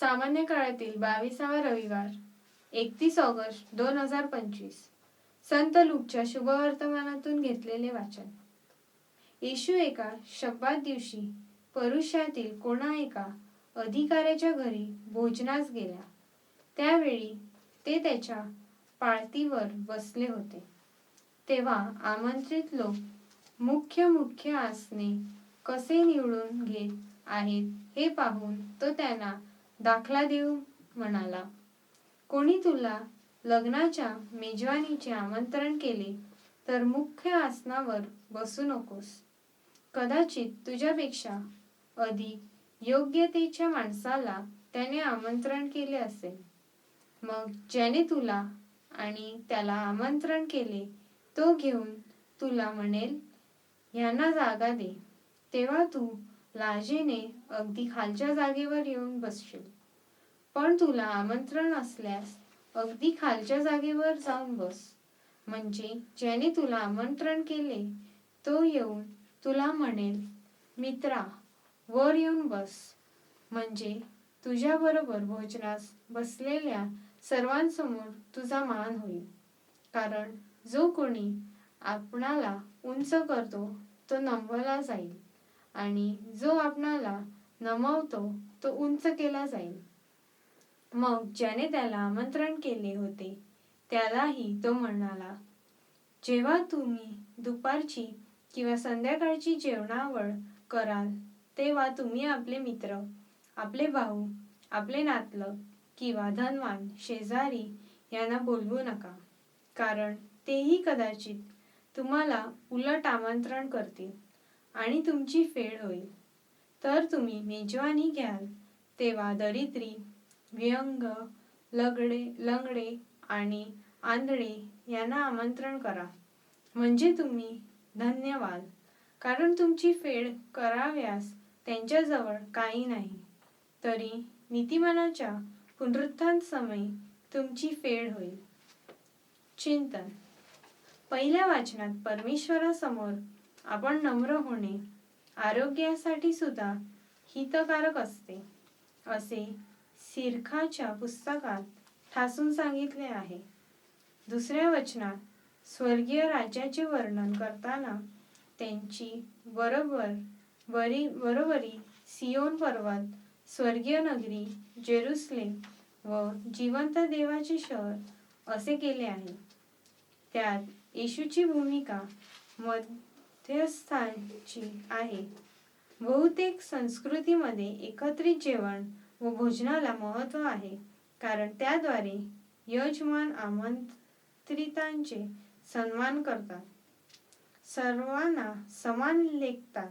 सामान्य काळातील बावीसावा रविवार एकतीस ऑगस्ट दोन हजार पंचवीस संत लूकच्या शुभवर्तमानातून घेतलेले वाचन. येशू एका शब्दात दिवशी परुष्यातील कोणा एका अधिकाऱ्याच्या घरी भोजनास गेला त्यावेळी ते त्याच्या पाळतीवर बसले होते. तेव्हा आमंत्रित लोक मुख्य मुख्य आसने कसे निवडून घेत आहेत हे पाहून तो त्यांना दाखला देऊ म्हणाला. कोणी तुला लग्नाच्या मेजवानीचे आमंत्रण केले तर मुख्य आसनावर बसू नकोस. कदाचित तुझ्यापेक्षा अधिक योग्यतेच्या माणसाला त्याने आमंत्रण केले असेल. मग ज्याने तुला आणि त्याला आमंत्रण केले तो घेऊन तुला म्हणेल यांना जागा दे. तेव्हा तू लाजेने अगदी खालच्या जागेवर येऊन बसशील. पण तुला आमंत्रण असल्यास अगदी खालच्या जागेवर जाऊन बस. म्हणजे ज्याने तुला आमंत्रण केले तो येऊन तुला म्हणेल मित्रा वर येऊन बस. म्हणजे तुझ्याबरोबर भोजनास बसलेल्या सर्वांसमोर तुझा मान होईल. कारण जो कोणी आपणाला उंच करतो तो नमवला जाईल. आणि जो आपणाला नमवतो तो उंच केला जाईल. मग ज्याने त्याला आमंत्रण केले होते त्यालाही तो म्हणाला जेव्हा तुम्ही दुपारची किंवा संध्याकाळची जेवणावळ कराल तेव्हा तुम्ही आपले मित्र आपले भाऊ आपले नातलग किंवा धनवान शेजारी यांना बोलवू नका. कारण तेही कदाचित तुम्हाला उलट आमंत्रण करतील. आणि तुमची फेड होईल. तर तुम्ही मेजवानी घ्याल तेव्हा दरिद्री व्यंग लगडे लंगडे आणि आंधळे यांना आमंत्रण करा. म्हणजे तुम्ही धन्यवाद. कारण तुमची फेड कराव्यास त्यांच्याजवळ काही नाही. तरी नीतिमानाच्या पुनरुत्थान समयी तुमची फेड होईल. चिंतन. पहिल्या वाचनात परमेश्वरासमोर आपण नम्र होणे आरोग्यासाठी सुद्धा हितकारक असते. असे सिरखाच्या पुस्तकात ठासून सांगितले आहे. दुसऱ्या वचनात स्वर्गीय राज्याचे वर्णन करताना त्यांची बरोबर बरी बरोबरी सियोन पर्वत स्वर्गीय नगरी जेरुसलेम व जिवंत देवाचे शहर असे केले आहे. त्यात येशूची भूमिका मध्यस्थांची आहे. बहुतेक संस्कृतीमध्ये एकत्रित जेवण व भोजनाला महत्त्व आहे. कारण त्याद्वारे यजमान आमंत्रितांचे सन्मान करतात. सर्वांना समान लेखतात.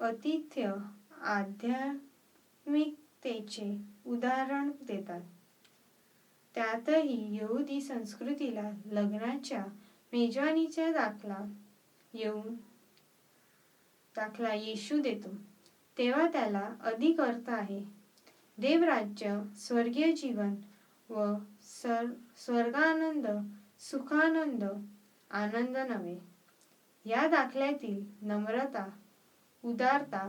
अतिथ्य आध्यात्मिकतेचे उदाहरण देतात. त्यातही यहुदी संस्कृतीला लग्नाच्या मेजवानीचा दाखला येऊन दाखला येशू देतो. तेव्हा त्याला अधिक अर्थ आहे. देवराज्य स्वर्गीय जीवन व सर स्वर्गानंद सुखानंद आनंद नव्हे. या दाखल्यातील नम्रता उदारता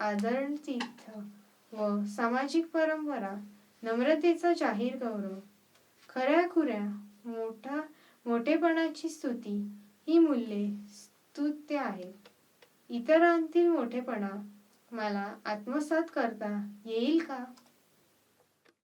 आदरतिथ्य व सामाजिक परंपरा नम्रतेचा जाहीर गौरव खऱ्याखुऱ्या मोठा मोठेपणाची स्तुती ही मूल्ये स्तुत्य आहे. इतरांतील मोठेपणा मला आत्मसात करता येईल का?